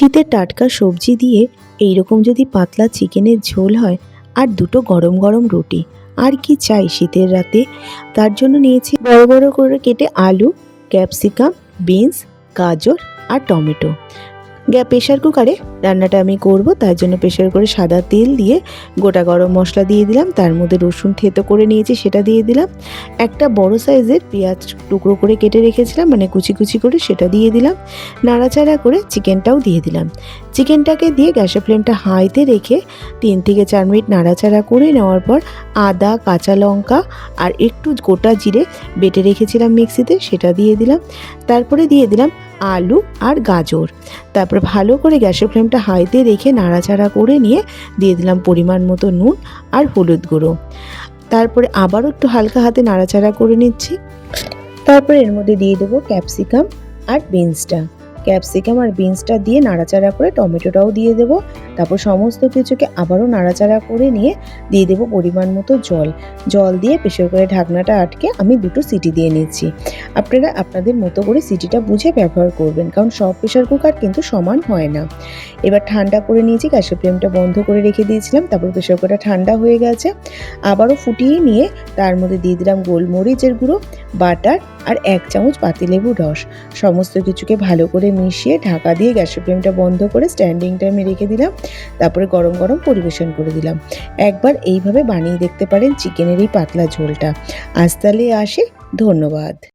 শীতের টাটকা সবজি দিয়ে এই রকম যদি পাতলা চিকেনের ঝোল হয় আর দুটো গরম গরম রুটি, আর কি চাই শীতের রাতে? তার জন্য নিয়েছি বড় বড় করে কেটে আলু, ক্যাপসিকাম, বিনস, গাজর আর টমেটো। গ্যা প্রেশার কুকারে রান্নাটা আমি করব, তার জন্য প্রেশার করে সাদা তেল দিয়ে গোটা গরম মশলা দিয়ে দিলাম, তার মধ্যে রসুন থেতো করে নিয়েছি, সেটা দিয়ে দিলাম। একটা বড় সাইজের পেঁয়াজ টুকরো করে কেটে রেখেছিলাম মানে কুচি কুচি করে সেটা দিয়ে দিলাম। নাড়াচাড়া করে চিকেনটাও দিয়ে দিলাম। চিকেনটাকে দিয়ে গ্যাসের ফ্লেমটা হাইতে রেখে তিন থেকে চার মিনিট নাড়াচাড়া করে নেওয়ার পর আদা, কাঁচা লঙ্কা আর একটু গোটা জিরে বেটে রেখেছিলাম মিক্সিতে, সেটা দিয়ে দিলাম। তারপরে দিয়ে দিলাম আলু আর গাজর। তারপর ভালো করে গ্যাসের ফ্লেমটা হাইতে রেখে নাড়াচাড়া করে নিয়ে দিয়ে দিলাম পরিমাণ মতো নুন আর হলুদ গুঁড়ো। তারপরে আবারও একটু হালকা হাতে নাড়াচাড়া করে নিচ্ছি। তারপরে এর মধ্যে দিয়ে দেবো ক্যাপসিকাম আর বিনসটা। ক্যাপসিকাম আর বিনসটা দিয়ে নাড়াচাড়া করে টমেটোটাও দিয়ে দেবো। তারপর সমস্ত কিছুকে আবারও নাড়াচাড়া করে নিয়ে দিয়ে দেবো পরিমাণ মতো জল। জল দিয়ে প্রেশার করে ঢাকনাটা আটকে আমি দুটো সিটি দিয়ে নিচ্ছি আপনারা আপনাদের মতো করে সিটিটা বুঝে ব্যবহার করবেন, কারণ সব প্রেশার কুকার কিন্তু সমান হয় না। এবার ঠান্ডা করে নিয়েছি, গ্যাসের ফ্লেমটা বন্ধ করে রেখে দিয়েছিলাম, তারপর প্রেশার কুকারটা ঠান্ডা হয়ে গেছে। আবারও ফুটিয়ে নিয়ে তার মধ্যে দিয়ে দিলাম গোলমরিচের গুঁড়ো, বাটার আর এক চামচ পাতিলেবুর রস। সমস্ত কিছুকে ভালো করে মিশিয়ে ঢাকা দিয়ে গ্যাসের ফ্লেমটা বন্ধ করে স্ট্যান্ডিং টাইমে রেখে দিলাম। তারপরে গরম গরম পরিবেশন করে দিলাম। একবার এইভাবে বানিয়ে দেখতে পারেন চিকেনের এই পাতলা ঝোলটা। আজ তাহলে আসে, ধন্যবাদ।